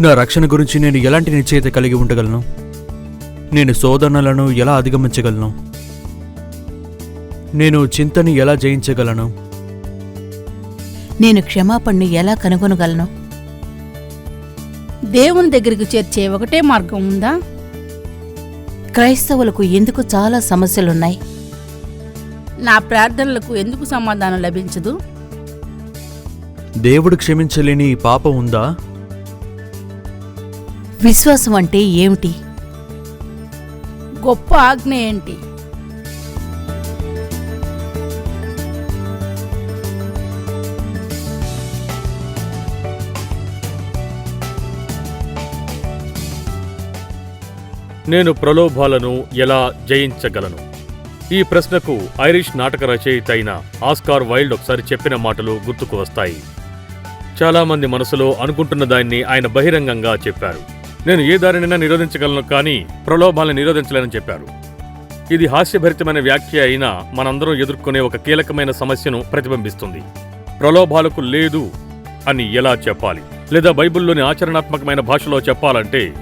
నా రక్షణ గురించి నేను ఎలాంటి నిశ్చయిత కలిగి ఉండగలను? నేను శోధనలను ఎలా అధిగమించగలను? నేను చింతని ఎలా జయించగలను? నేను క్షమాపణని ఎలా కనుగొనగలను? దేవుని దగ్గరికి చేర్చే ఒకటే మార్గం ఉందా? క్రైస్తవులకు ఎందుకు చాలా సమస్యలున్నాయి? నా ప్రార్థనలకు ఎందుకు సమాధానం లభించదు? దేవుడు క్షమించలేని ఈ పాపం ఉందా? విశ్వాసం అంటే ఏమిటి? గొప్ప ఆజ్ఞ ఏంటి? నేను ప్రలోభాలను ఎలా జయించగలను? ఈ ప్రశ్నకు ఐరిష్ నాటక రచయిత అయిన ఆస్కార్ వైల్డ్ ఒకసారి చెప్పిన మాటలు గుర్తుకు వస్తాయి. చాలామంది మనసులో అనుకుంటున్న దాన్ని ఆయన బహిరంగంగా చెప్పారు. నేను ఏ దారినైనా నిరోధించగలను కానీ ప్రలోభాలను నిరోధించలేనని చెప్పారు. ఇది హాస్యభరితమైన వ్యాఖ్య అయినా మనందరం ఎదుర్కొనే ఒక కీలకమైన సమస్యను ప్రతిబింబిస్తుంది. ప్రలోభాలకు లేదు అని ఎలా చెప్పాలి? లేదా బైబిల్లోని ఆచరణాత్మకమైన భాషలో చెప్పాలంటే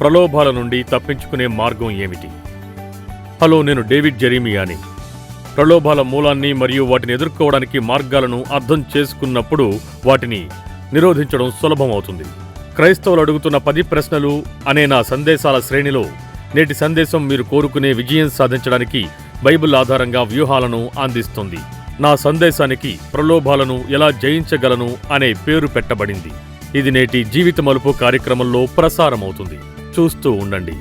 ప్రలోభాల నుండి తప్పించుకునే మార్గం ఏమిటి? హలో నేను డేవిడ్ జెరీమియాని. ప్రలోభాల మూలాన్ని మరియు వాటిని ఎదుర్కోవడానికి మార్గాలను అర్థం చేసుకున్నప్పుడు వాటిని నిరోధించడం సులభమవుతుంది. క్రైస్తవులు అడుగుతున్న పది ప్రశ్నలు అనే నా సందేశాల శ్రేణిలో నేటి సందేశం మీరు కోరుకునే విజయం సాధించడానికి బైబిల్ ఆధారంగా వ్యూహాలను అందిస్తుంది. నా సందేశానికి ప్రలోభాలను ఎలా జయించగలను అనే పేరు పెట్టబడింది. ఇది నేటి జీవిత మలుపు కార్యక్రమంలో ప్రసారమవుతుంది. చూస్తూ ఉండండి.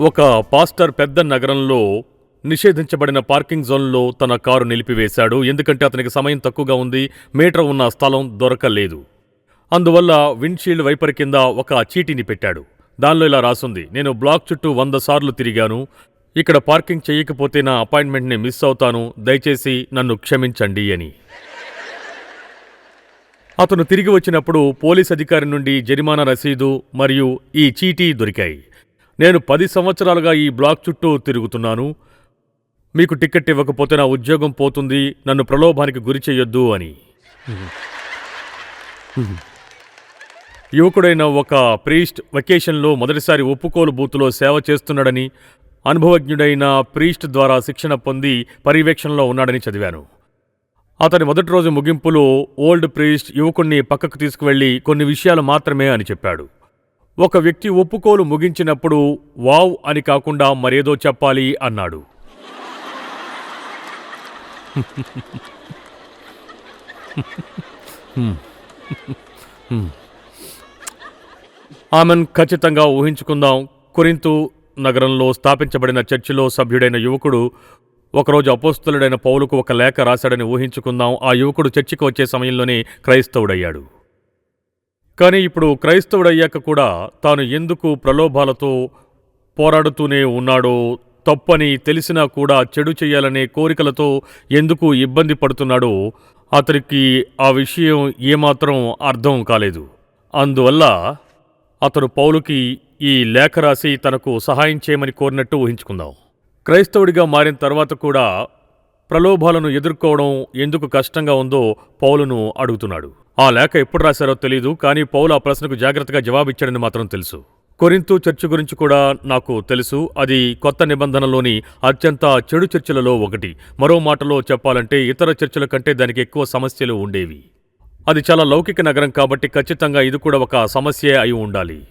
ఒక పాస్టర్ పెద్ద నగరంలో నిషేధించబడిన పార్కింగ్ జోన్లో తన కారు నిలిపివేశాడు. ఎందుకంటే అతనికి సమయం తక్కువగా ఉంది. మీటర్ ఉన్న స్థలం దొరకలేదు. అందువల్ల విండ్షీల్డ్ వైపర్ కింద ఒక చీటీని పెట్టాడు. దానిలో ఇలా రాసుంది నేను బ్లాక్ చుట్టూ వంద సార్లు తిరిగాను. ఇక్కడ పార్కింగ్ చేయకపోతే నా అపాయింట్మెంట్ని మిస్ అవుతాను. దయచేసి నన్ను క్షమించండి అని. అతను తిరిగి వచ్చినప్పుడు పోలీస్ అధికారి నుండి జరిమానా రసీదు మరియు ఈ చీటీ దొరికాయి. నేను పది సంవత్సరాలుగా ఈ బ్లాక్ చుట్టూ తిరుగుతున్నాను. మీకు టికెట్ ఇవ్వకపోతే నా ఉద్యోగం పోతుంది. నన్ను ప్రలోభానికి గురి చేయొద్దు అని. యువకుడైన ఒక ప్రీస్ట్ వెకేషన్లో మొదటిసారి ఒప్పుకోలు బూతులో సేవ చేస్తున్నాడని అనుభవజ్ఞుడైన ప్రీస్ట్ ద్వారా శిక్షణ పొంది పర్యవేక్షణలో ఉన్నాడని చదివాను. అతని మొదటి రోజు ముగింపులో ఓల్డ్ ప్రీస్ట్ యువకుణ్ణి పక్కకు తీసుకువెళ్ళి కొన్ని విషయాలు మాత్రమే అని చెప్పాడు. ఒక వ్యక్తి ఒప్పుకోలు ముగించినప్పుడు వావ్ అని కాకుండా మరేదో చెప్పాలి అన్నాడు. ఆమెన్ ఖచ్చితంగా ఊహించుకుందాం. కొరింతు నగరంలో స్థాపించబడిన చర్చిలో సభ్యుడైన యువకుడు ఒకరోజు అపోస్తులుడైన పౌలుకు ఒక లేఖ రాశాడని ఊహించుకుందాం. ఆ యువకుడు చర్చికి వచ్చే సమయంలోనే క్రైస్తవుడయ్యాడు. కానీ ఇప్పుడు క్రైస్తవుడయ్యాక కూడా తాను ఎందుకు ప్రలోభాలతో పోరాడుతూనే ఉన్నాడో తప్పని తెలిసినా కూడా చెడు చేయాలనే కోరికలతో ఎందుకు ఇబ్బంది పడుతున్నాడో అతనికి ఆ విషయం ఏమాత్రం అర్థం కాలేదు. అందువల్ల అతడు పౌలుకి ఈ లేఖ రాసి తనకు సహాయం చేయమని కోరినట్టు ఊహించుకుందాం. క్రైస్తవుడిగా మారిన తర్వాత కూడా ప్రలోభాలను ఎదుర్కోవడం ఎందుకు కష్టంగా ఉందో పౌలును అడుగుతున్నాడు. ఆ లేఖ ఎప్పుడు రాశారో తెలియదు కానీ పౌలు ఆ ప్రశ్నకు జాగ్రత్తగా జవాబిచ్చాడని మాత్రం తెలుసు. కొరింతు చర్చి గురించి కూడా నాకు తెలుసు. అది కొత్త నిబంధనలోని అత్యంత చెడు చర్చలలో ఒకటి. మరో మాటలో చెప్పాలంటే ఇతర చర్చల కంటే దానికి ఎక్కువ సమస్యలు ఉండేవి. అది చాలా లౌకిక నగరం కాబట్టి ఖచ్చితంగా ఇది కూడా ఒక సమస్యే అయి ఉండాలి.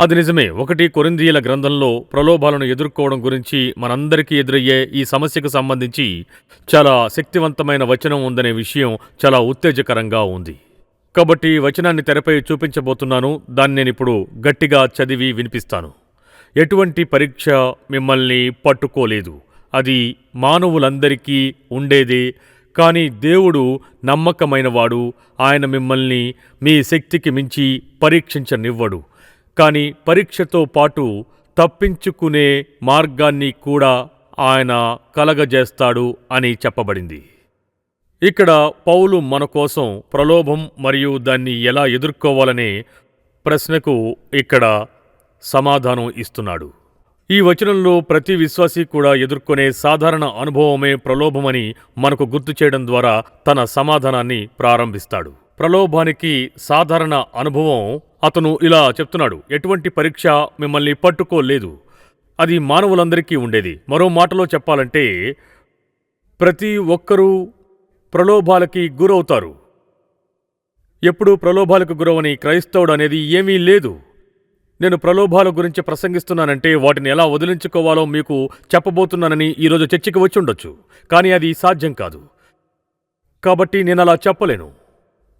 అది నిజమే. ఒకటి కొరిందీయుల గ్రంథంలో ప్రలోభాలను ఎదుర్కోవడం గురించి మనందరికీ ఎదురయ్యే ఈ సమస్యకు సంబంధించి చాలా శక్తివంతమైన వచనం ఉందనే విషయం చాలా ఉత్తేజకరంగా ఉంది. కాబట్టి వచనాన్ని తెరపై చూపించబోతున్నాను. దాన్ని నేను ఇప్పుడు గట్టిగా చదివి వినిపిస్తాను. ఎటువంటి పరీక్ష మిమ్మల్ని పట్టుకోలేదు. అది మానవులందరికీ ఉండేదే. కానీ దేవుడు నమ్మకమైనవాడు. ఆయన మిమ్మల్ని మీ శక్తికి మించి పరీక్షించనివ్వడు. కానీ పరీక్షతో పాటు తప్పించుకునే మార్గాన్ని కూడా ఆయన కలగజేస్తాడు అని చెప్పబడింది. ఇక్కడ పౌలు మన కోసం ప్రలోభం మరియు దాన్ని ఎలా ఎదుర్కోవాలనే ప్రశ్నకు ఇక్కడ సమాధానం ఇస్తున్నాడు. ఈ వచనంలో ప్రతి విశ్వాసి కూడా ఎదుర్కొనే సాధారణ అనుభవమే ప్రలోభమని మనకు గుర్తు చేయడం ద్వారా తన సమాధానాన్ని ప్రారంభిస్తాడు. ప్రలోభానికి సాధారణ అనుభవం అతను ఇలా చెప్తున్నాడు ఎటువంటి పరీక్ష మిమ్మల్ని పట్టుకోలేదు. అది మానవులందరికీ ఉండేది. మరో మాటలో చెప్పాలంటే ప్రతి ఒక్కరూ ప్రలోభాలకి గురవుతారు. ఎప్పుడూ ప్రలోభాలకు గురవని క్రైస్తవుడు అనేది ఏమీ లేదు. నేను ప్రలోభాల గురించి ప్రసంగిస్తున్నానంటే వాటిని ఎలా వదిలించుకోవాలో మీకు చెప్పబోతున్నానని ఈరోజు చర్చకి వచ్చి ఉండొచ్చు. కానీ అది సాధ్యం కాదు. కాబట్టి నేను అలా చెప్పలేను.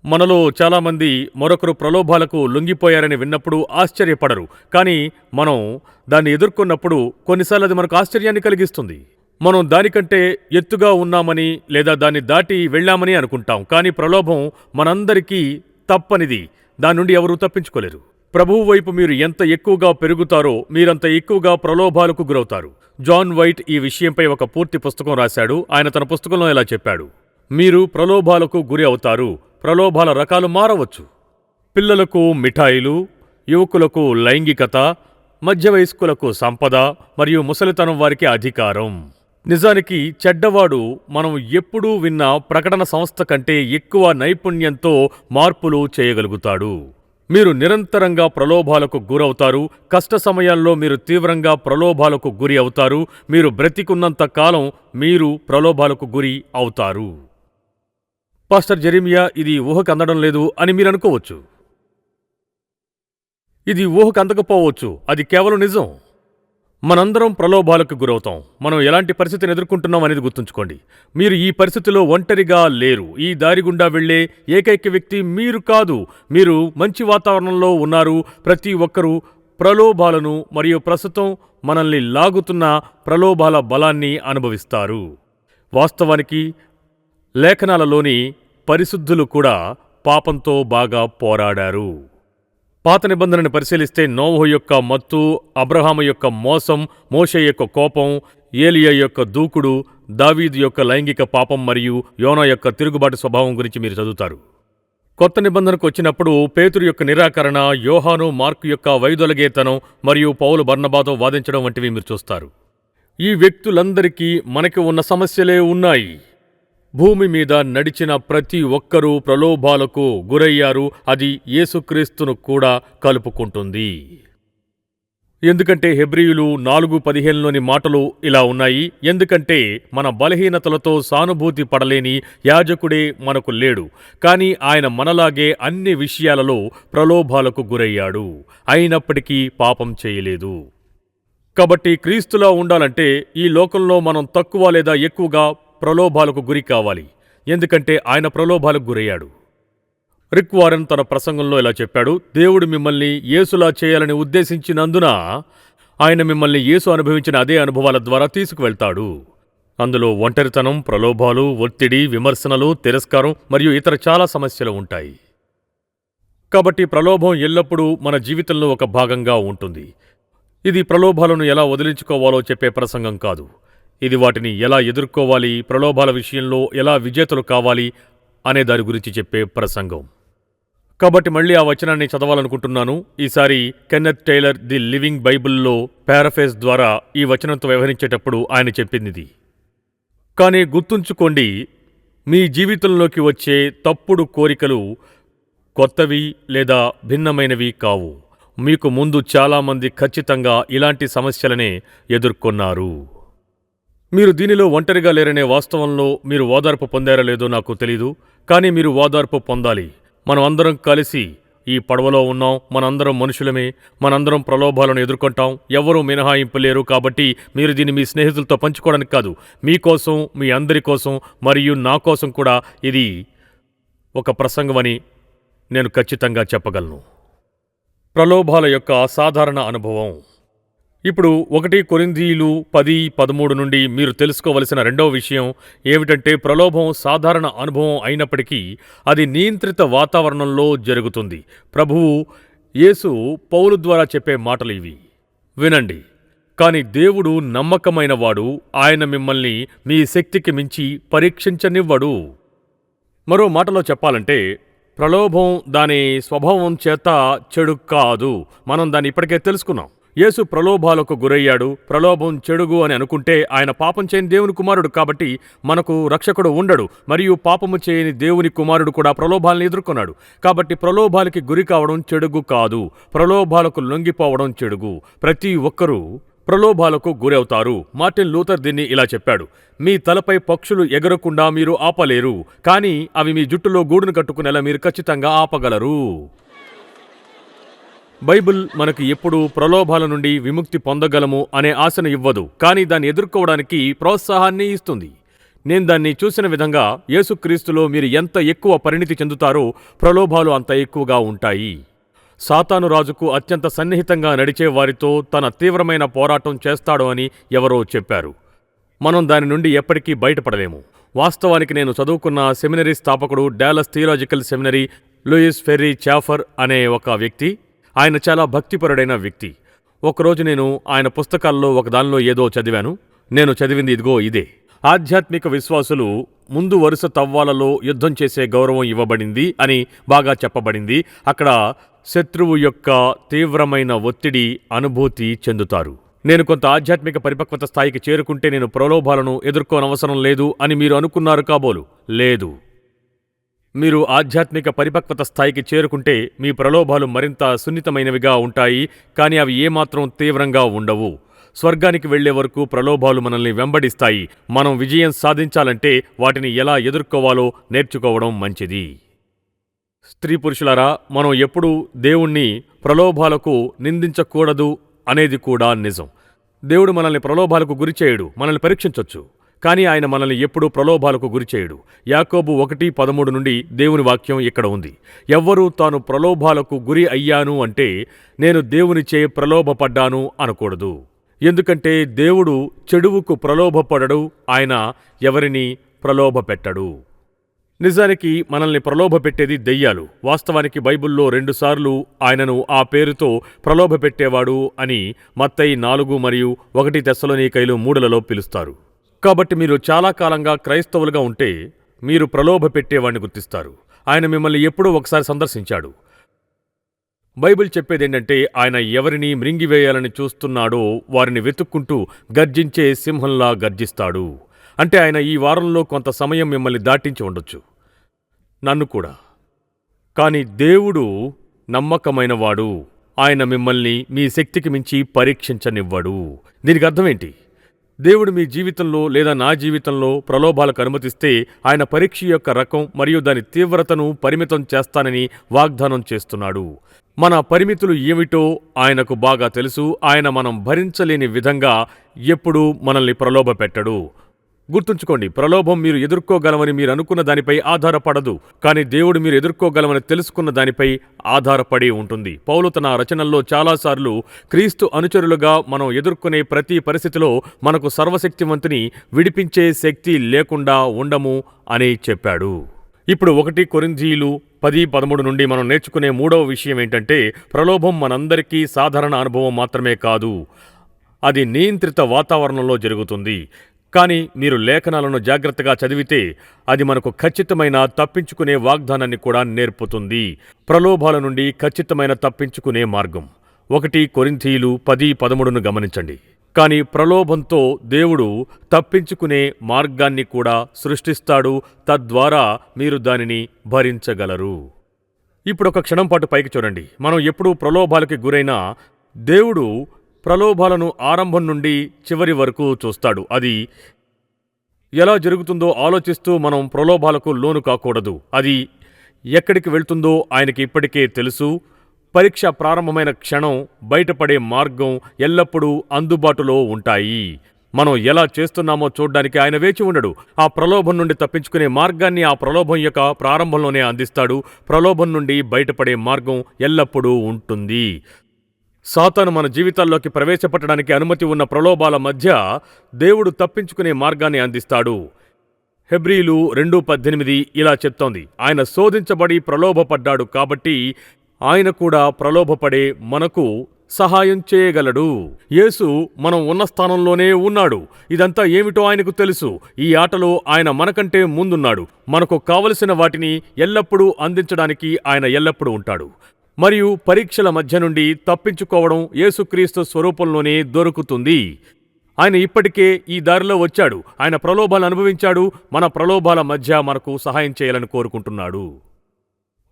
మనలో చాలామంది మరొకరు ప్రలోభాలకు లొంగిపోయారని విన్నప్పుడు ఆశ్చర్యపడరు. కానీ మనం దాన్ని ఎదుర్కొన్నప్పుడు కొన్నిసార్లు అది మనకు ఆశ్చర్యాన్ని కలిగిస్తుంది. మనం దానికంటే ఎత్తుగా ఉన్నామని లేదా దాన్ని దాటి వెళ్ళామని అనుకుంటాం. కానీ ప్రలోభం మనందరికీ తప్పనిది. దాని నుండి ఎవరూ తప్పించుకోలేరు. ప్రభువు వైపు మీరు ఎంత ఎక్కువగా పెరుగుతారో మీరంత ఎక్కువగా ప్రలోభాలకు గురవుతారు. జాన్ వైట్ ఈ విషయంపై ఒక పూర్తి పుస్తకం రాశాడు. ఆయన తన పుస్తకంలో ఇలా చెప్పాడు. మీరు ప్రలోభాలకు గురి అవుతారు. ప్రలోభాల రకాలు మారవచ్చు. పిల్లలకు మిఠాయిలు యువకులకు లైంగికత మధ్య వయస్కులకు సంపద మరియు ముసలితనం వారికి అధికారం. నిజానికి చెడ్డవాడు మనం ఎప్పుడూ విన్న ప్రకటన సంస్థ కంటే ఎక్కువ నైపుణ్యంతో మార్పులు చేయగలుగుతాడు. మీరు నిరంతరంగా ప్రలోభాలకు గురవుతారు కష్ట సమయాల్లో మీరు తీవ్రంగా ప్రలోభాలకు గురి అవుతారు మీరు బ్రతికున్నంత కాలం మీరు ప్రలోభాలకు గురి అవుతారు. పాస్టర్ జెరిమియా ఇది ఊహకు అందడం లేదు అని మీరు అనుకోవచ్చు. ఇది ఊహకు అందకపోవచ్చు అది కేవలం నిజం. మనందరం ప్రలోభాలకు గురవుతాం. మనం ఎలాంటి పరిస్థితిని ఎదుర్కొంటున్నాం అనేది గుర్తుంచుకోండి. మీరు ఈ పరిస్థితిలో ఒంటరిగా లేరు. ఈ దారి గుండా వెళ్ళే ఏకైక వ్యక్తి మీరు కాదు. మీరు మంచి వాతావరణంలో ఉన్నారు. ప్రతి ఒక్కరూ ప్రలోభాలను మరియు ప్రస్తుతం మనల్ని లాగుతున్న ప్రలోభాల బలాన్ని అనుభవిస్తారు. వాస్తవానికి లేఖనాలలోని పరిశుద్ధులు కూడా పాపంతో బాగా పోరాడారు. పాత నిబంధనని పరిశీలిస్తే నోవహు యొక్క మత్తు అబ్రహాము యొక్క మోసం మోషే యొక్క కోపం ఏలియా యొక్క దూకుడు దావీదు యొక్క లైంగిక పాపం మరియు యోనా యొక్క తిరుగుబాటు స్వభావం గురించి మీరు చదువుతారు. కొత్త నిబంధనకు వచ్చినప్పుడు పేతురు యొక్క నిరాకరణ యోహాను మార్కు యొక్క వైదొలగేతనం మరియు పౌలు బర్ణబాతో వాదించడం వంటివి మీరు చూస్తారు. ఈ వ్యక్తులందరికీ మనకి ఉన్న సమస్యలే ఉన్నాయి. భూమి మీద నడిచిన ప్రతి ఒక్కరూ ప్రలోభాలకు గురయ్యారు. అది యేసుక్రీస్తును కూడా కలుపుకుంటుంది. ఎందుకంటే హెబ్రియులు నాలుగు పదిహేనులోని మాటలు ఇలా ఉన్నాయి. ఎందుకంటే మన బలహీనతలతో సానుభూతి పడలేని యాజకుడే మనకు లేడు. కానీ ఆయన మనలాగే అన్ని విషయాలలో ప్రలోభాలకు గురయ్యాడు. అయినప్పటికీ పాపం చేయలేదు. కాబట్టి క్రీస్తులా ఉండాలంటే ఈ లోకంలో మనం తక్కువ లేదా ఎక్కువగా ప్రలోభాలకు గురి కావాలి. ఎందుకంటే ఆయన ప్రలోభాలకు గురయ్యాడు. రిక్ వారెన్ తన ప్రసంగంలో ఇలా చెప్పాడు దేవుడు మిమ్మల్ని యేసులా చేయాలని ఉద్దేశించినందున ఆయన మిమ్మల్ని యేసు అనుభవించిన అదే అనుభవాల ద్వారా తీసుకువెళ్తాడు. అందులో ఒంటరితనం ప్రలోభాలు ఒత్తిడి విమర్శనలు తిరస్కారం మరియు ఇతర చాలా సమస్యలు ఉంటాయి. కాబట్టి ప్రలోభం ఎల్లప్పుడూ మన జీవితంలో ఒక భాగంగా ఉంటుంది. ఇది ప్రలోభాలను ఎలా వదిలించుకోవాలో చెప్పే ప్రసంగం కాదు. ఇది వాటిని ఎలా ఎదుర్కోవాలి ప్రలోభాల విషయంలో ఎలా విజేతలు కావాలి అనే దాని గురించి చెప్పే ప్రసంగం. కాబట్టి మళ్ళీ ఆ వచనాన్ని చదవాలనుకుంటున్నాను. ఈసారి కెన్నెత్ టైలర్ ది లివింగ్ బైబిల్లో పారఫేస్ ద్వారా ఈ వచనంతో వ్యవహరించేటప్పుడు ఆయన చెప్పింది. కానీ గుర్తుంచుకోండి మీ జీవితంలోకి వచ్చే తప్పుడు కోరికలు కొత్తవి లేదా భిన్నమైనవి కావు. మీకు ముందు చాలామంది ఖచ్చితంగా ఇలాంటి సమస్యలనే ఎదుర్కొన్నారు. మీరు దీనిలో ఒంటరిగా లేరనే వాస్తవంలో మీరు ఓదార్పు పొందారో లేదో నాకు తెలీదు కానీ మీరు ఓదార్పు పొందాలి. మనం అందరం కలిసి ఈ పడవలో ఉన్నాం మనందరం మనుషులమే మనందరం ప్రలోభాలను ఎదుర్కొంటాం. ఎవరూ మినహాయింపు లేరు కాబట్టి మీరు దీన్ని మీ స్నేహితులతో పంచుకోవడానికి కాదు మీకోసం మీ అందరి కోసం మరియు నా కోసం కూడా ఇది ఒక ప్రసంగమని నేను ఖచ్చితంగా చెప్పగలను. ప్రలోభాల యొక్క అసాధారణ అనుభవం. ఇప్పుడు ఒకటి కొరింథీయులు పది పదమూడు నుండి మీరు తెలుసుకోవలసిన రెండవ విషయం ఏమిటంటే ప్రలోభం సాధారణ అనుభవం అయినప్పటికీ అది నియంత్రిత వాతావరణంలో జరుగుతుంది. ప్రభువు యేసు పౌలు ద్వారా చెప్పే మాటలు ఇవి. వినండి. కాని దేవుడు నమ్మకమైనవాడు ఆయన మిమ్మల్ని మీ శక్తికి మించి పరీక్షించనివ్వడు. మరో మాటలో చెప్పాలంటే ప్రలోభం దాని స్వభావం చేత చెడు కాదు. మనం దాన్ని ఇప్పటికే తెలుసుకున్నాం. యేసు ప్రలోభాలకు గురయ్యాడు. ప్రలోభం చెడుగు అని అనుకుంటే ఆయన పాపం చేయని దేవుని కుమారుడు కాబట్టి మనకు రక్షకుడు ఉండడు. మరియు పాపము చేయని దేవుని కుమారుడు కూడా ప్రలోభాలను ఎదుర్కొన్నాడు. కాబట్టి ప్రలోభాలకి గురి కావడం చెడుగు కాదు. ప్రలోభాలకు లొంగిపోవడం చెడుగు. ప్రతి ఒక్కరూ ప్రలోభాలకు గురవుతారు. మార్టిన్ లూథర్ దీన్ని ఇలా చెప్పాడు. మీ తలపై పక్షులు ఎగరకుండా మీరు ఆపలేరు. కానీ అవి మీ జుట్టులో గూడును కట్టుకునేలా మీరు ఖచ్చితంగా ఆపగలరు. బైబిల్ మనకు ఎప్పుడూ ప్రలోభాల నుండి విముక్తి పొందగలము అనే ఆశను ఇవ్వదు కానీ దాన్ని ఎదుర్కోవడానికి ప్రోత్సాహాన్ని ఇస్తుంది. నేను దాన్ని చూసిన విధంగా యేసుక్రీస్తులో మీరు ఎంత ఎక్కువ పరిణితి చెందుతారో ప్రలోభాలు అంత ఎక్కువగా ఉంటాయి. సాతాను రాజుకు అత్యంత సన్నిహితంగా నడిచే వారితో తన తీవ్రమైన పోరాటం చేస్తాడు అని ఎవరో చెప్పారు. మనం దాని నుండి ఎప్పటికీ బయటపడలేము. వాస్తవానికి నేను చదువుకున్న సెమినరీ స్థాపకుడు Dallas theological seminary Lewis Sperry Chafer అనే ఒక వ్యక్తి. ఆయన చాలా భక్తిపరుడైన వ్యక్తి. ఒకరోజు నేను ఆయన పుస్తకాల్లో ఒకదానిలో ఏదో చదివాను. నేను చదివింది ఇదిగో ఇదే. ఆధ్యాత్మిక విశ్వాసులు ముందు వరుస తవ్వాలలో యుద్ధం చేసే గౌరవం ఇవ్వబడింది అని బాగా చెప్పబడింది. అక్కడ శత్రువు యొక్క తీవ్రమైన ఒత్తిడి అనుభూతి చెందుతారు. నేను కొంత ఆధ్యాత్మిక పరిపక్వత స్థాయికి చేరుకుంటే నేను ప్రలోభాలను ఎదుర్కోనవసరం లేదు అని మీరు అనుకున్నారు కాబోలు. లేదు. మీరు ఆధ్యాత్మిక పరిపక్వత స్థాయికి చేరుకుంటే మీ ప్రలోభాలు మరింత సున్నితమైనవిగా ఉంటాయి కానీ అవి ఏమాత్రం తీవ్రంగా ఉండవు. స్వర్గానికి వెళ్ళే వరకు ప్రలోభాలు మనల్ని వెంబడిస్తాయి. మనం విజయం సాధించాలంటే వాటిని ఎలా ఎదుర్కోవాలో నేర్చుకోవడం మంచిది. స్త్రీ పురుషులారా మనం ఎప్పుడూ దేవుణ్ణి ప్రలోభాలకు నిందించకూడదు అనేది కూడా నిజం. దేవుడు మనల్ని ప్రలోభాలకు గురిచేయడు మనల్ని పరీక్షించొచ్చు. కానీ ఆయన మనల్ని ఎప్పుడూ ప్రలోభాలకు గురిచేయడు యాకోబు ఒకటి పదమూడు నుండి దేవుని వాక్యం ఇక్కడ ఉంది. ఎవ్వరూ తాను ప్రలోభాలకు గురి అయ్యాను అంటే నేను దేవునిచే ప్రలోభపడ్డాను అనకూడదు. ఎందుకంటే దేవుడు చెడువుకు ప్రలోభపడడు ఆయన ఎవరిని ప్రలోభపెట్టడు. నిజానికి మనల్ని ప్రలోభపెట్టేది దెయ్యాలు. వాస్తవానికి బైబిల్లో రెండుసార్లు ఆయనను ఆ పేరుతో ప్రలోభపెట్టేవాడు అని మత్తయి నాలుగు మరియు ఒకటి తెస్సలోనికైలు మూడులలో పిలుస్తారు. కాబట్టి మీరు చాలా కాలంగా క్రైస్తవులుగా ఉంటే మీరు ప్రలోభ ప్రలోభపెట్టేవాడిని గుర్తిస్తారు. ఆయన మిమ్మల్ని ఎప్పుడో ఒకసారి సందర్శించాడు. బైబిల్ చెప్పేదేంటంటే ఆయన ఎవరిని మృంగివేయాలని చూస్తున్నాడో వారిని వెతుక్కుంటూ గర్జించే సింహంలా గర్జిస్తాడు. అంటే ఆయన ఈ వారంలో కొంత సమయం మిమ్మల్ని దాటించి ఉండొచ్చు. నన్ను కూడా. కానీ దేవుడు నమ్మకమైనవాడు. ఆయన మిమ్మల్ని మీ శక్తికి మించి పరీక్షించనివ్వడు. దీనికి అర్థమేంటి దేవుడు మీ జీవితంలో లేదా నా జీవితంలో ప్రలోభాలకు అనుమతిస్తే ఆయన పరీక్ష యొక్క రకం మరియు దాని తీవ్రతను పరిమితం చేస్తానని వాగ్దానం చేస్తున్నాడు. మన పరిమితులు ఏమిటో ఆయనకు బాగా తెలుసు. ఆయన మనం భరించలేని విధంగా ఎప్పుడూ మనల్ని ప్రలోభ పెట్టడు గుర్తుంచుకోండి ప్రలోభం మీరు ఎదుర్కోగలమని మీరు అనుకున్న దానిపై ఆధారపడదు కానీ దేవుడు మీరు ఎదుర్కోగలమని తెలుసుకున్న దానిపై ఆధారపడి ఉంటుంది. పౌలు తన రచనల్లో చాలాసార్లు క్రీస్తు అనుచరులుగా మనం ఎదుర్కొనే ప్రతి పరిస్థితిలో మనకు సర్వశక్తివంతుని విడిపించే శక్తి లేకుండా ఉండము అని చెప్పాడు. ఇప్పుడు ఒకటి కొరింజీలు పది పదమూడు నుండి మనం నేర్చుకునే మూడవ విషయం ఏంటంటే ప్రలోభం మనందరికీ సాధారణ అనుభవం మాత్రమే కాదు అది నియంత్రిత వాతావరణంలో జరుగుతుంది. కానీ మీరు లేఖనాలను జాగ్రత్తగా చదివితే అది మనకు ఖచ్చితమైన తప్పించుకునే వాగ్దానాన్ని కూడా నేర్పుతుంది. ప్రలోభాల నుండి ఖచ్చితమైన తప్పించుకునే మార్గం. ఒకటి కొరింథీయులు పది పదమూడును గమనించండి. కానీ ప్రలోభంతో దేవుడు తప్పించుకునే మార్గాన్ని కూడా సృష్టిస్తాడు తద్వారా మీరు దానిని భరించగలరు. ఇప్పుడు ఒక క్షణం పాటు పైకి చూడండి. మనం ఎప్పుడూ ప్రలోభాలకి గురైనా దేవుడు ప్రలోభాలను ఆరంభం నుండి చివరి వరకు చూస్తాడు. అది ఎలా జరుగుతుందో ఆలోచిస్తూ మనం ప్రలోభాలకు లోను కాకూడదు. అది ఎక్కడికి వెళ్తుందో ఆయనకి ఇప్పటికే తెలుసు. పరీక్ష ప్రారంభమైన క్షణం బయటపడే మార్గం ఎల్లప్పుడూ అందుబాటులో ఉంటాయి. మనం ఎలా చేస్తున్నామో చూడ్డానికి ఆయన వేచి ఉండడు. ఆ ప్రలోభం నుండి తప్పించుకునే మార్గాన్ని ఆ ప్రలోభం యొక్క ప్రారంభంలోనే అందిస్తాడు. ప్రలోభం నుండి బయటపడే మార్గం ఎల్లప్పుడూ ఉంటుంది. సాతాను మన జీవితాల్లోకి ప్రవేశపెట్టడానికి అనుమతి ఉన్న ప్రలోభాల మధ్య దేవుడు తప్పించుకునే మార్గాన్ని అందిస్తాడు. హెబ్రీలు రెండు పద్దెనిమిది ఇలా చెప్తోంది. ఆయన శోధించబడి ప్రలోభపడ్డాడు కాబట్టి ఆయన కూడా ప్రలోభపడే మనకు సహాయం చేయగలడు. యేసు మనం ఉన్న స్థానంలోనే ఉన్నాడు. ఇదంతా ఏమిటో ఆయనకు తెలుసు. ఈ ఆటలో ఆయన మనకంటే ముందున్నాడు. మనకు కావలసిన వాటిని ఎల్లప్పుడూ అందించడానికి ఆయన ఎల్లప్పుడూ ఉంటాడు. మరియు పరీక్షల మధ్య నుండి తప్పించుకోవడం యేసుక్రీస్తు స్వరూపంలోనే దొరుకుతుంది. ఆయన ఇప్పటికే ఈ దారిలో వచ్చాడు. ఆయన ప్రలోభాలు అనుభవించాడు. మన ప్రలోభాల మధ్య మనకు సహాయం చేయాలని కోరుకుంటున్నాడు.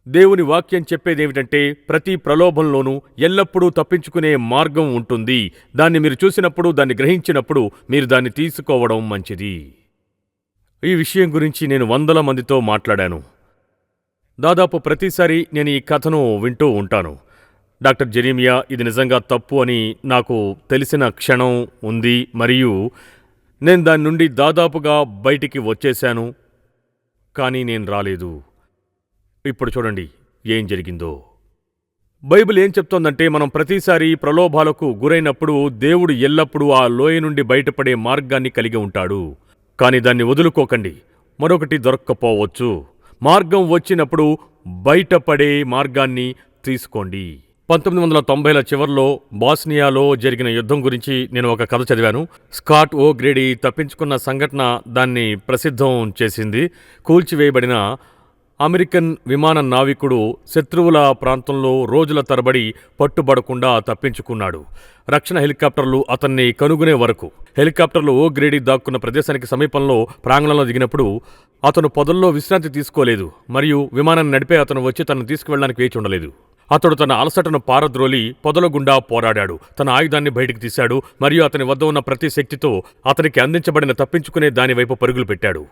దేవుని వాక్యం చెప్పేదేమిటంటే ప్రతి ప్రలోభంలోనూ ఎల్లప్పుడూ తప్పించుకునే మార్గం ఉంటుంది. దాన్ని మీరు చూసినప్పుడు దాన్ని గ్రహించినప్పుడు మీరు దాన్ని తీసుకోవడం మంచిది. ఈ విషయం గురించి నేను వందల మందితో మాట్లాడాను. దాదాపు ప్రతిసారి నేను ఈ కథను వింటూ ఉంటాను. డాక్టర్ జెరీమియా ఇది నిజంగా తప్పు అని నాకు తెలిసిన క్షణం ఉంది మరియు నేను దాని నుండి దాదాపుగా బయటికి వచ్చేశాను కానీ నేను రాలేదు. ఇప్పుడు చూడండి ఏం జరిగిందో. బైబిల్ ఏం చెప్తోందంటే మనం ప్రతిసారి ప్రలోభాలకు గురైనప్పుడు దేవుడు ఎల్లప్పుడూ ఆ లోయ నుండి బయటపడే మార్గాన్ని కలిగి ఉంటాడు. కానీ దాన్ని వదులుకోకండి. మరొకటి దొరక్కపోవచ్చు. మార్గం వచ్చినప్పుడు బయటపడే మార్గాన్ని తీసుకోండి. పంతొమ్మిది వందల తొంభైల చివరిలో బాస్నియాలో జరిగిన యుద్ధం గురించి నేను ఒక కథ చదివాను. స్కాట్ ఓ గ్రేడీ తప్పించుకున్న సంఘటన దాన్ని ప్రసిద్ధం చేసింది. కూల్చివేయబడిన అమెరికన్ విమాన నావికుడు శత్రువుల ప్రాంతంలో రోజుల తరబడి పట్టుబడకుండా తప్పించుకున్నాడు. రక్షణ హెలికాప్టర్లు అతన్ని కనుగొనే వరకు. హెలికాప్టర్లు ఓ గ్రేడీ దాక్కున్న ప్రదేశానికి సమీపంలో ప్రాంగణంలో దిగినప్పుడు అతను పొదల్లో విశ్రాంతి తీసుకోలేదు మరియు విమానాన్ని నడిపే అతను వచ్చి తనను తీసుకువెళ్ళడానికి వేచి ఉండలేదు. అతడు తన అలసటను పారద్రోలి పొదల గుండా పోరాడాడు. తన ఆయుధాన్ని బయటికి తీశాడు మరియు అతని వద్ద ఉన్న ప్రతి శక్తితో అతనికి అందించబడిన తప్పించుకునే దానివైపు పరుగులు పెట్టాడు.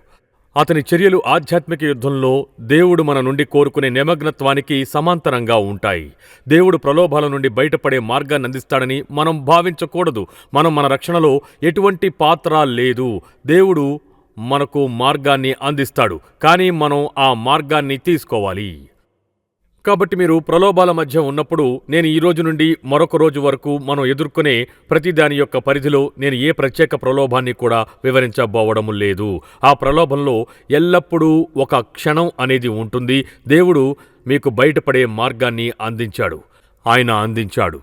అతని చర్యలు ఆధ్యాత్మిక యుద్ధంలో దేవుడు మన నుండి కోరుకునే నిమగ్నత్వానికి సమాంతరంగా ఉంటాయి. దేవుడు ప్రలోభాల నుండి బయటపడే మార్గాన్ని అందిస్తాడని మనం భావించకూడదు. మనం మన రక్షణలో ఎటువంటి పాత్ర లేదు. దేవుడు మనకు మార్గాన్ని అందిస్తాడు కానీ మనం ఆ మార్గాన్ని తీసుకోవాలి. కాబట్టి మీరు ప్రలోభాల మధ్య ఉన్నప్పుడు నేను ఈ రోజు నుండి మరొక రోజు వరకు మనం ఎదుర్కొనే ప్రతిదాని యొక్క పరిధిలో నేను ఏ ప్రత్యేక ప్రలోభాన్ని కూడా వివరించబోవడం లేదు. ఆ ప్రలోభంలో ఎల్లప్పుడూ ఒక క్షణం అనేది ఉంటుంది. దేవుడు మీకు బయటపడే మార్గాన్ని అందించాడు. ఆయన అందించాడు.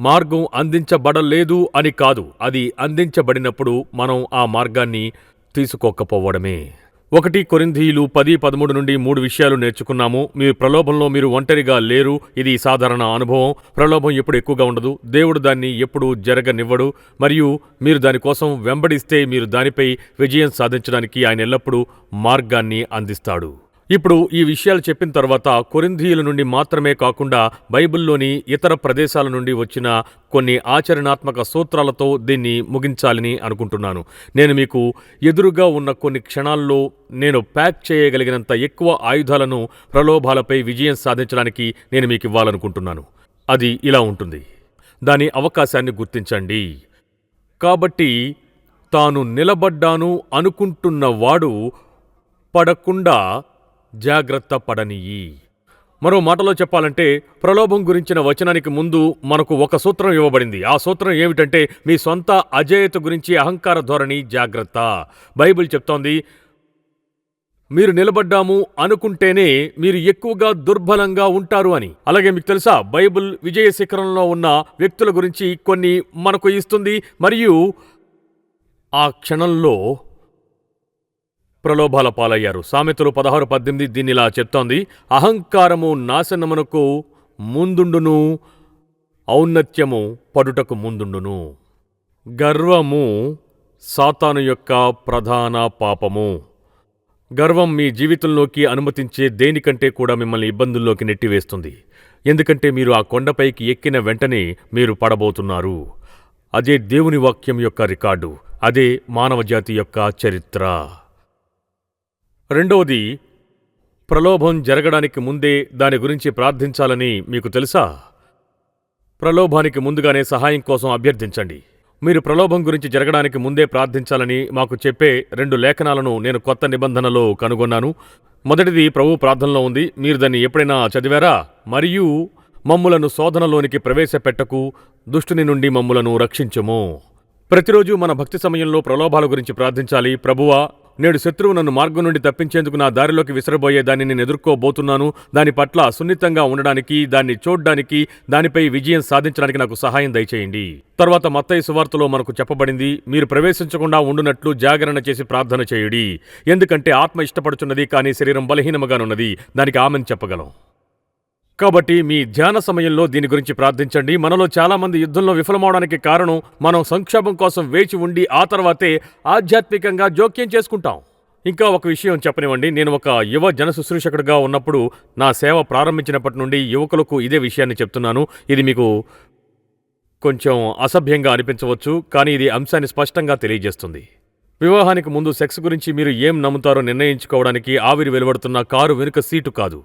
మార్గం అందించబడలేదు అని కాదు. అది అందించబడినప్పుడు మనం ఆ మార్గాన్ని తీసుకోకపోవడమే. ఒకటి కొరింధీయులు పది పదమూడు నుండి మూడు విషయాలు నేర్చుకున్నాము. మీ ప్రలోభంలో మీరు ఒంటరిగా లేరు. ఇది సాధారణ అనుభవం. ప్రలోభం ఎప్పుడు ఎక్కువగా ఉండదు. దేవుడు దాన్ని ఎప్పుడు జరగనివ్వడు. మరియు మీరు దానికోసం వెంబడిస్తే మీరు దానిపై విజయం సాధించడానికి ఆయన ఎల్లప్పుడూ మార్గాన్ని అందిస్తాడు. ఇప్పుడు ఈ విషయాలు చెప్పిన తర్వాత కొరింధీయుల నుండి మాత్రమే కాకుండా బైబిల్లోని ఇతర ప్రదేశాల నుండి వచ్చిన కొన్ని ఆచరణాత్మక సూత్రాలతో దీన్ని ముగించాలని అనుకుంటున్నాను. నేను మీకు ఎదురుగా ఉన్న కొన్ని క్షణాల్లో నేను ప్యాక్ చేయగలిగినంత ఎక్కువ ఆయుధాలను ప్రలోభాలపై విజయం సాధించడానికి నేను మీకు ఇవ్వాలనుకుంటున్నాను. అది ఇలా ఉంటుంది. దాని అవకాశాన్ని గుర్తించండి. కాబట్టి తాను నిలబడ్డాను అనుకుంటున్నవాడు పడకుండా జాగ్రత్త పడనియి మరో మాటలో చెప్పాలంటే ప్రలోభం గురించిన వచనానికి ముందు మనకు ఒక సూత్రం ఇవ్వబడింది. ఆ సూత్రం ఏమిటంటే మీ సొంత అజేయత గురించి అహంకార ధోరణి జాగ్రత్త. బైబిల్ చెప్తోంది మీరు నిలబడ్డాము అనుకుంటేనే మీరు ఎక్కువగా దుర్బలంగా ఉంటారు అని. అలాగే మీకు తెలుసా బైబిల్ విజయ శిఖరంలో ఉన్న వ్యక్తుల గురించి కొన్ని మనకు ఇస్తుంది మరియు ఆ క్షణంలో ప్రలోభాల పాలయ్యారు. సామెతలు పదహారు పద్దెనిమిది దీనిలా చెప్తోంది. అహంకారము నాశనమునకు ముందుండును ఔన్నత్యము పడుటకు ముందుండును. గర్వము సాతాను యొక్క ప్రధాన పాపము. గర్వం మీ జీవితంలోకి అనుమతించే దేనికంటే కూడా మిమ్మల్ని ఇబ్బందుల్లోకి నెట్టివేస్తుంది. ఎందుకంటే మీరు ఆ కొండపైకి ఎక్కిన వెంటనే మీరు పడబోతున్నారు. అదే దేవుని వాక్యం యొక్క రికార్డు. అదే మానవజాతి యొక్క చరిత్ర. రెండవది ప్రలోభం జరగడానికి ముందే దాని గురించి ప్రార్థించాలని మీకు తెలుసా? ప్రలోభానికి ముందుగానే సహాయం కోసం అభ్యర్థించండి. మీరు ప్రలోభం గురించి జరగడానికి ముందే ప్రార్థించాలని మాకు చెప్పే రెండు లేఖనాలను నేను కొత్త నిబంధనలో కనుగొన్నాను. మొదటిది ప్రభు ప్రార్థనలో ఉంది. మీరు దాన్ని ఎప్పుడైనా చదివారా? మరియు మమ్ములను శోధనలోనికి ప్రవేశపెట్టకు దుష్టుని నుండి మమ్ములను రక్షించము. ప్రతిరోజు మన భక్తి సమయంలో ప్రలోభాల గురించి ప్రార్థించాలి. ప్రభువా నేడు శత్రువు నన్ను మార్గం నుండి తప్పించేందుకు నా దారిలోకి విసరబోయే దాన్ని నేను ఎదుర్కోబోతున్నాను. దాని పట్ల సున్నితంగా ఉండడానికి దాన్ని చూడ్డానికి దానిపై విజయం సాధించడానికి నాకు సహాయం దయచేయండి. తర్వాత మత్తయ్య సువార్తలో మనకు చెప్పబడింది మీరు ప్రవేశించకుండా ఉండునట్లు జాగరణ చేసి ప్రార్థన చేయుడి. ఎందుకంటే ఆత్మ ఇష్టపడుచున్నది కానీ శరీరం బలహీనముగానున్నది. దానికి ఆమెను చెప్పగలం. కాబట్టి మీ ధ్యాన సమయంలో దీని గురించి ప్రార్థించండి. మనలో చాలామంది యుద్ధంలో విఫలమవడానికి కారణం మనం సంక్షోభం కోసం వేచి ఉండి ఆ తర్వాతే ఆధ్యాత్మికంగా జోక్యం చేసుకుంటాం. ఇంకా ఒక విషయం చెప్పనివ్వండి. నేను ఒక యువ జన శుశ్రూషకుడిగా ఉన్నప్పుడు నా సేవ ప్రారంభించినప్పటి నుండి యువకులకు ఇదే విషయాన్ని చెప్తున్నాను. ఇది మీకు కొంచెం అసభ్యంగా అనిపించవచ్చు కానీ ఇది అంశాన్ని స్పష్టంగా తెలియజేస్తుంది. వివాహానికి ముందు సెక్స్ గురించి మీరు ఏం నమ్ముతారో నిర్ణయించుకోవడానికి ఆవిరి వెలువడుతున్న కారు వెనుక సీటు కాదు.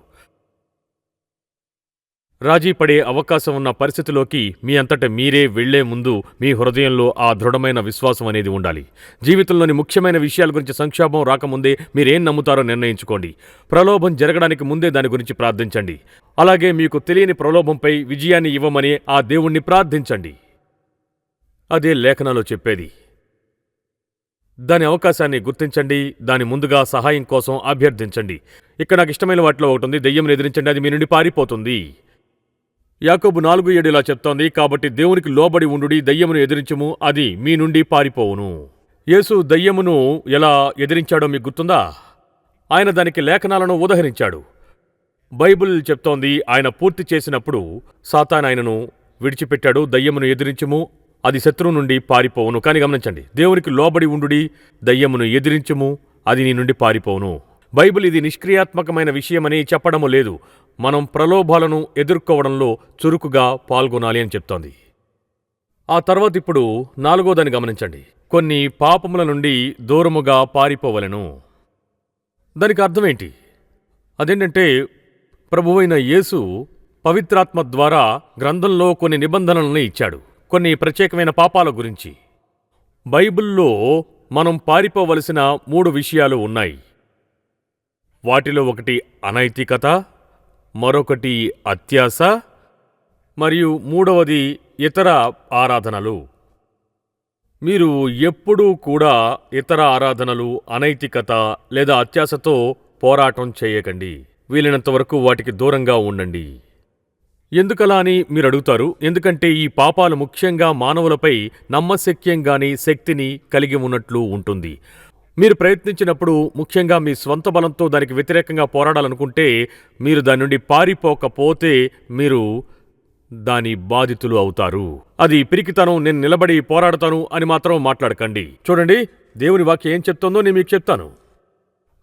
రాజీ పడే అవకాశం ఉన్న పరిస్థితిలోకి మీ అంతట మీరే వెళ్ళే ముందు మీ హృదయంలో ఆ దృఢమైన విశ్వాసం అనేది ఉండాలి. జీవితంలోని ముఖ్యమైన విషయాల గురించి సంక్షోభం రాకముందే మీరేం నమ్ముతారో నిర్ణయించుకోండి. ప్రలోభం జరగడానికి ముందే దాని గురించి ప్రార్థించండి. అలాగే మీకు తెలియని ప్రలోభంపై విజయాన్ని ఇవ్వమని ఆ దేవుణ్ణి ప్రార్థించండి. అదే లేఖనాలో చెప్పేది. దాని అవకాశాన్ని గుర్తించండి. దాని ముందుగా సహాయం కోసం అభ్యర్థించండి. ఇక్కడ నాకు ఇష్టమైన వాటిలో ఒకటి ఉంది. దెయ్యం ఎదిరించండి. అది మీ నుండి పారిపోతుంది. యాకోబు నాలుగు ఏడు ఇలా చెప్తోంది కాబట్టి దేవునికి లోబడి ఉండుడి దయ్యమును ఎదిరించుము అది మీ నుండి పారిపోవును. యేసు దయ్యమును ఎలా ఎదిరించాడో మీకు గుర్తుందా? ఆయన దానికి లేఖనాలను ఉదహరించాడు. బైబిల్ చెప్తోంది ఆయన పూర్తి చేసినప్పుడు సాతాన్ ఆయనను విడిచిపెట్టాడు దయ్యమును ఎదిరించుము అది శత్రువు నుండి పారిపోవును. కానీ గమనించండి దేవునికి లోబడి ఉండుడి దయ్యమును ఎదిరించుము అది నీ నుండి పారిపోవును. బైబిల్ ఇది నిష్క్రియాత్మకమైన విషయమని చెప్పడము లేదు మనం ప్రలోభాలను ఎదుర్కోవడంలో చురుకుగా పాల్గొనాలి అని చెప్తోంది. ఆ తర్వాత ఇప్పుడు నాలుగోదాన్ని గమనించండి. కొన్ని పాపముల నుండి దూరముగా పారిపోవలెను. దానికి అర్థమేంటి అదేంటంటే ప్రభువైన యేసు పవిత్రాత్మ ద్వారా గ్రంథంలో కొన్ని నిబంధనలను ఇచ్చాడు. కొన్ని ప్రత్యేకమైన పాపాల గురించి. బైబిల్లో మనం పారిపోవలసిన మూడు విషయాలు ఉన్నాయి. వాటిలో ఒకటి అనైతికత మరొకటి అత్యాస మరియు మూడవది ఇతర ఆరాధనలు. మీరు ఎప్పుడూ కూడా ఇతర ఆరాధనలు అనైతికత లేదా అత్యాసతో పోరాటం చేయకండి. వీలైనంత వరకు వాటికి దూరంగా ఉండండి. ఎందుకలా అని మీరు అడుగుతారు? ఎందుకంటే ఈ పాపాలు ముఖ్యంగా మానవులపై నమ్మశక్యంగాని శక్తిని కలిగి ఉన్నట్లు ఉంటుంది. మీరు ప్రయత్నించినప్పుడు ముఖ్యంగా మీ స్వంత బలంతో దానికి వ్యతిరేకంగా పోరాడాలనుకుంటే మీరు దాని నుండి పారిపోకపోతే మీరు దాని బాధితులు అవుతారు. అది పిరికితనం నేను నిలబడి పోరాడతాను అని మాత్రం మాట్లాడకండి. చూడండి దేవుని వాక్యం ఏం చెప్తుందో నేను మీకు చెప్తాను.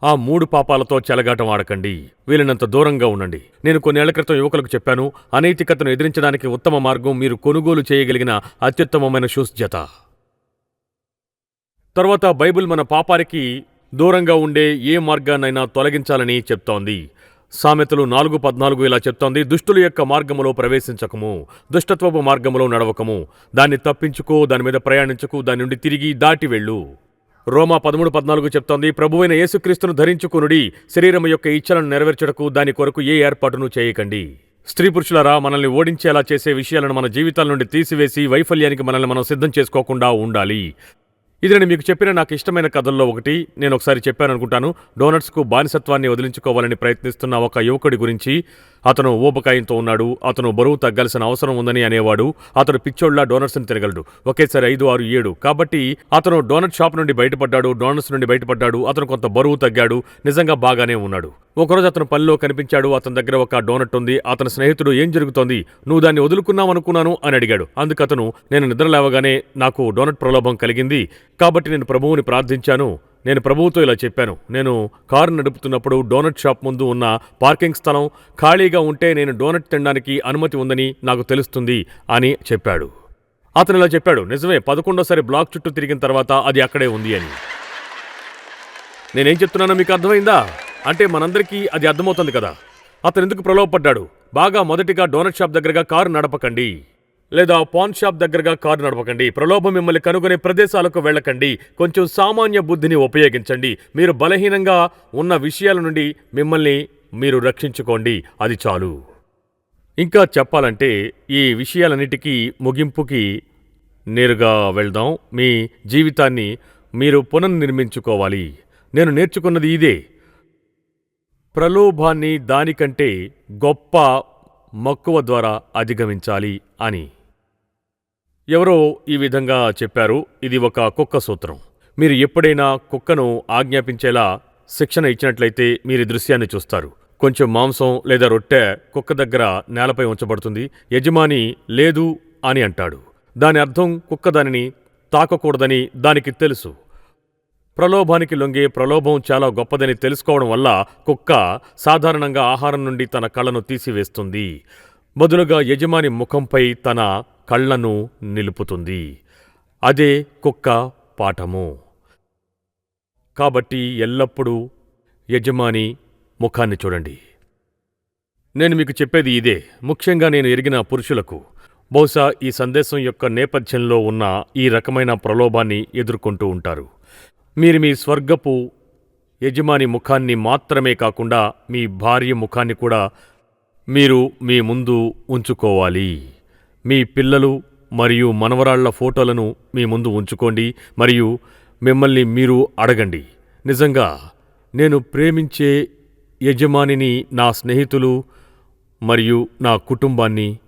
ఆ మూడు పాపాలతో చెలగాటం ఆడకండి. వీలైనంత దూరంగా ఉండండి. నేను కొన్నేళ్ళ క్రితం యువకులకు చెప్పాను అనైతికతను ఎదిరించడానికి ఉత్తమ మార్గం మీరు కొనుగోలు చేయగలిగిన అత్యుత్తమమైన షూస్ జత తర్వాత బైబిల్ మన పాపానికి దూరంగా ఉండే ఏ మార్గాన్నైనా తొలగించాలని చెప్తోంది. సామెతలు నాలుగు పద్నాలుగు ఇలా చెప్తోంది దుష్టుల యొక్క మార్గములో ప్రవేశించకము దుష్టత్వపు మార్గములో నడవకము. దాన్ని తప్పించుకో దాని మీద ప్రయాణించుకు దాని నుండి తిరిగి దాటి వెళ్ళు. రోమా పదమూడు పద్నాలుగు చెప్తోంది ప్రభువైన యేసుక్రీస్తును ధరించుకునుడి శరీరం యొక్క ఇచ్చలను నెరవేర్చుటకు దాని కొరకు ఏ ఏర్పాటును చేయకండి. స్త్రీ పురుషులారా మనల్ని ఓడించేలా చేసే విషయాలను మన జీవితాల నుండి తీసివేసి వైఫల్యానికి మనల్ని మనం సిద్ధం చేసుకోకుండా ఉండాలి. ఇది నేను మీకు చెప్పిన నాకు ఇష్టమైన కథల్లో ఒకటి. నేను ఒకసారి చెప్పాను అనుకుంటాను డోనట్స్కు బానిసత్వాన్ని వదిలించుకోవాలని ప్రయత్నిస్తున్న ఒక యువకుడి గురించి. అతను ఊబకాయంతో ఉన్నాడు అతను బరువు తగ్గాల్సిన అవసరం ఉందని అనేవాడు అతను పిచ్చోళ్ళా డోనట్స్ని తిరగలడు ఒకేసారి ఐదు ఆరు ఏడు. కాబట్టి అతను డోనట్ షాప్ నుండి బయటపడ్డాడు డోనట్స్ నుండి బయటపడ్డాడు అతను కొంత బరువు తగ్గాడు నిజంగా బాగానే ఉన్నాడు. ఒకరోజు అతను పనిలో కనిపించాడు అతని దగ్గర ఒక డోనట్ ఉంది అతని స్నేహితుడు ఏం జరుగుతోంది నువ్వు దాన్ని వదులుకున్నావనుకున్నాను అని అడిగాడు. అందుకు అతను నేను నిద్ర లేవగానే నాకు డోనట్ ప్రలోభం కలిగింది కాబట్టి నేను ప్రభువుని ప్రార్థించాను నేను ప్రభువుతో ఇలా చెప్పాను. నేను కారు నడుపుతున్నప్పుడు డోనట్ షాప్ ముందు ఉన్న పార్కింగ్ స్థలం ఖాళీగా ఉంటే నేను డోనట్ తినడానికి అనుమతి ఉందని నాకు తెలుస్తుంది అని చెప్పాడు. అతను ఇలా చెప్పాడు నిజమే పదకొండోసారి బ్లాక్ చుట్టూ తిరిగిన తర్వాత అది అక్కడే ఉంది అని. నేనేం చెప్తున్నానో మీకు అర్థమైందా? అంటే మనందరికీ అది అర్థమవుతుంది కదా. అతను ఎందుకు ప్రలోభపడ్డాడు? బాగా మొదటిగా డోనట్ షాప్ దగ్గరగా కారు నడపకండి. లేదా పాన్ షాప్ దగ్గరగా కారు నడపకండి. ప్రలోభం మిమ్మల్ని కనుగొనే ప్రదేశాలకు వెళ్ళకండి. కొంచెం సామాన్య బుద్ధిని ఉపయోగించండి. మీరు బలహీనంగా ఉన్న విషయాల నుండి మిమ్మల్ని మీరు రక్షించుకోండి. అది చాలు. ఇంకా చెప్పాలంటే ఈ విషయాలన్నిటికీ ముగింపుకి నేరుగా వెళ్దాం. మీ జీవితాన్ని మీరు పునర్నిర్మించుకోవాలి. నేను నేర్చుకున్నది ఇదే. ప్రలోభాన్ని దానికంటే గొప్ప మక్కువ ద్వారా అధిగమించాలి అని. ఎవరో ఈ విధంగా చెప్పారు. ఇది ఒక కుక్క సూత్రం. మీరు ఎప్పుడైనా కుక్కను ఆజ్ఞాపించేలా శిక్షణ ఇచ్చినట్లయితే మీరు దృశ్యాన్ని చూస్తారు. కొంచెం మాంసం లేదా రొట్టె కుక్క దగ్గర నేలపై ఉంచబడుతుంది. యజమాని లేదు అని అంటాడు. దాని అర్థం కుక్క దానిని తాకకూడదని దానికి తెలుసు. ప్రలోభానికి లొంగే ప్రలోభం చాలా గొప్పదని తెలుసుకోవడం వల్ల కుక్క సాధారణంగా ఆహారం నుండి తన కళ్ళను తీసివేస్తుంది. బదులుగా యజమాని ముఖంపై తన కళ్ళను నిలుపుతుంది. అదే కుక్క పాఠము. కాబట్టి ఎల్లప్పుడూ యజమాని ముఖాన్ని చూడండి. నేను మీకు చెప్పేది ఇదే. ముఖ్యంగా నేను ఎరిగిన పురుషులకు. బహుశా ఈ సందేశం యొక్క నేపథ్యంలో ఉన్న ఈ రకమైన ప్రలోభాన్ని ఎదుర్కొంటూ ఉంటారు. మీరు మీ స్వర్గపు యజమాని ముఖాన్ని మాత్రమే కాకుండా మీ భార్య ముఖాన్ని కూడా మీరు మీ ముందు ఉంచుకోవాలి. మీ పిల్లలు మరియు మనవరాళ్ళ ఫోటోలను మీ ముందు ఉంచుకోండి మరియు మిమ్మల్ని మీరు అడగండి. నిజంగా నేను ప్రేమించే యజమానిని నా స్నేహితులు మరియు నా కుటుంబాన్ని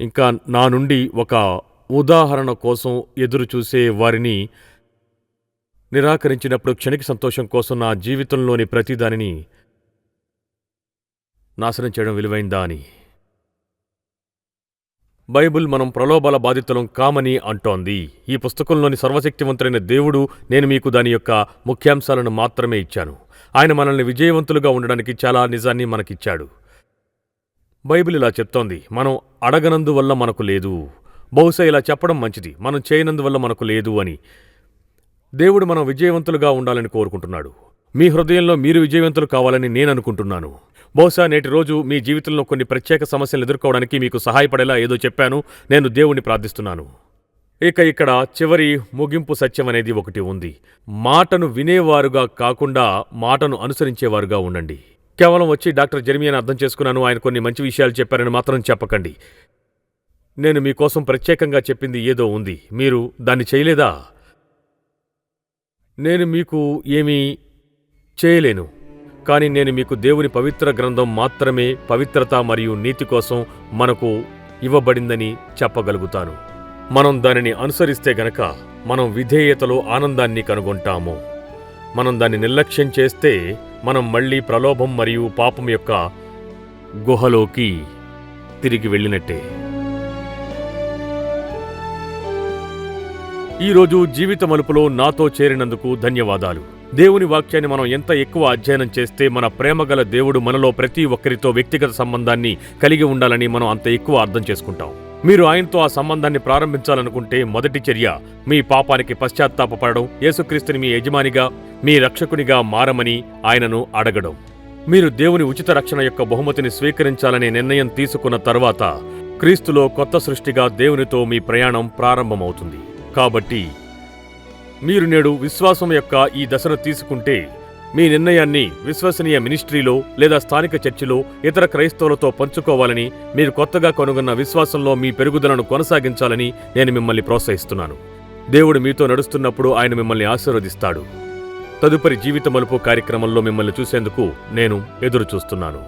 ఇంకా నా నుండి ఒక ఉదాహరణ కోసం ఎదురుచూసే వారిని నిరాకరించినప్పుడు క్షణిక సంతోషం కోసం నా జీవితంలోని ప్రతిదానిని నాశనం చేయడం విలువైందా అని. బైబిల్ మనం ప్రలోభాల బాధితులం కామని అంటోంది. ఈ పుస్తకంలోని సర్వశక్తివంతులైన దేవుడు నేను మీకు దాని యొక్క ముఖ్యాంశాలను మాత్రమే ఇచ్చాను. ఆయన మనల్ని విజయవంతులుగా ఉండడానికి చాలా నిజాన్ని మనకిచ్చాడు. బైబిల్ ఇలా చెప్తోంది. మనం అడగనందువల్ల మనకు లేదు. బహుశా ఇలా చెప్పడం మంచిది. మనం చేయనందువల్ల మనకు లేదు అని. దేవుడు మనం విజయవంతులుగా ఉండాలని కోరుకుంటున్నాడు. మీ హృదయంలో మీరు విజయవంతులు కావాలని నేను అనుకుంటున్నాను. బహుశా నేటి రోజు మీ జీవితంలో కొన్ని ప్రత్యేక సమస్యలు ఎదుర్కోవడానికి మీకు సహాయపడేలా ఏదో చెప్పాను. నేను దేవుణ్ణి ప్రార్థిస్తున్నాను. ఇక ఇక్కడ చివరి ముగింపు సత్యం అనేది ఒకటి ఉంది. మాటను వినేవారుగా కాకుండా మాటను అనుసరించేవారుగా ఉండండి. కేవలం వచ్చి డాక్టర్ జెర్మియాని అర్థం చేసుకున్నాను. ఆయన కొన్ని మంచి విషయాలు చెప్పారని మాత్రం చెప్పకండి. నేను మీకోసం ప్రత్యేకంగా చెప్పింది ఏదో ఉంది. మీరు దాన్ని చేయలేదా? నేను మీకు ఏమీ చేయలేను. కానీ నేను మీకు దేవుని పవిత్ర గ్రంథం మాత్రమే పవిత్రత మరియు నీతి కోసం మనకు ఇవ్వబడిందని చెప్పగలుగుతాను. మనం దానిని అనుసరిస్తే గనక మనం విధేయతలో ఆనందాన్ని కనుగొంటాము. మనం దాన్ని నిర్లక్ష్యం చేస్తే మనం మళ్ళీ ప్రలోభం మరియు పాపం యొక్క గుహలోకి తిరిగి వెళ్ళినట్టే. ఈరోజు జీవిత మలుపులో నాతో చేరినందుకు ధన్యవాదాలు. దేవుని వాక్యాన్ని మనం ఎంత ఎక్కువ అధ్యయనం చేస్తే మన ప్రేమగల దేవుడు మనలో ప్రతి ఒక్కరితో వ్యక్తిగత సంబంధాన్ని కలిగి ఉండాలని మనం అంత ఎక్కువ అర్థం చేసుకుంటాం. మీరు ఆయనతో ఆ సంబంధాన్ని ప్రారంభించాలనుకుంటే మొదటి చర్య మీ పాపానికి పశ్చాత్తాపడడం యేసుక్రీస్తుని మీ యజమానిగా మీ రక్షకునిగా మారమని ఆయనను అడగడం. మీరు దేవుని ఉచిత రక్షణ యొక్క బహుమతిని స్వీకరించాలనే నిర్ణయం తీసుకున్న తర్వాత క్రీస్తులో కొత్త సృష్టిగా దేవునితో మీ ప్రయాణం ప్రారంభమవుతుంది. కాబట్టి మీరు నేడు విశ్వాసం యొక్క ఈ దశను తీసుకుంటే మీ నిర్ణయాన్ని విశ్వసనీయ మినిస్ట్రీలో లేదా స్థానిక చర్చిలో ఇతర క్రైస్తవులతో పంచుకోవాలని మీరు కొత్తగా కనుగొన్న విశ్వాసంలో మీ పెరుగుదలను కొనసాగించాలని నేను మిమ్మల్ని ప్రోత్సహిస్తున్నాను. దేవుడు మీతో నడుస్తున్నప్పుడు ఆయన మిమ్మల్ని ఆశీర్వదిస్తాడు. తదుపరి జీవిత మలుపు కార్యక్రమంలో మిమ్మల్ని చూసేందుకు నేను ఎదురు చూస్తున్నాను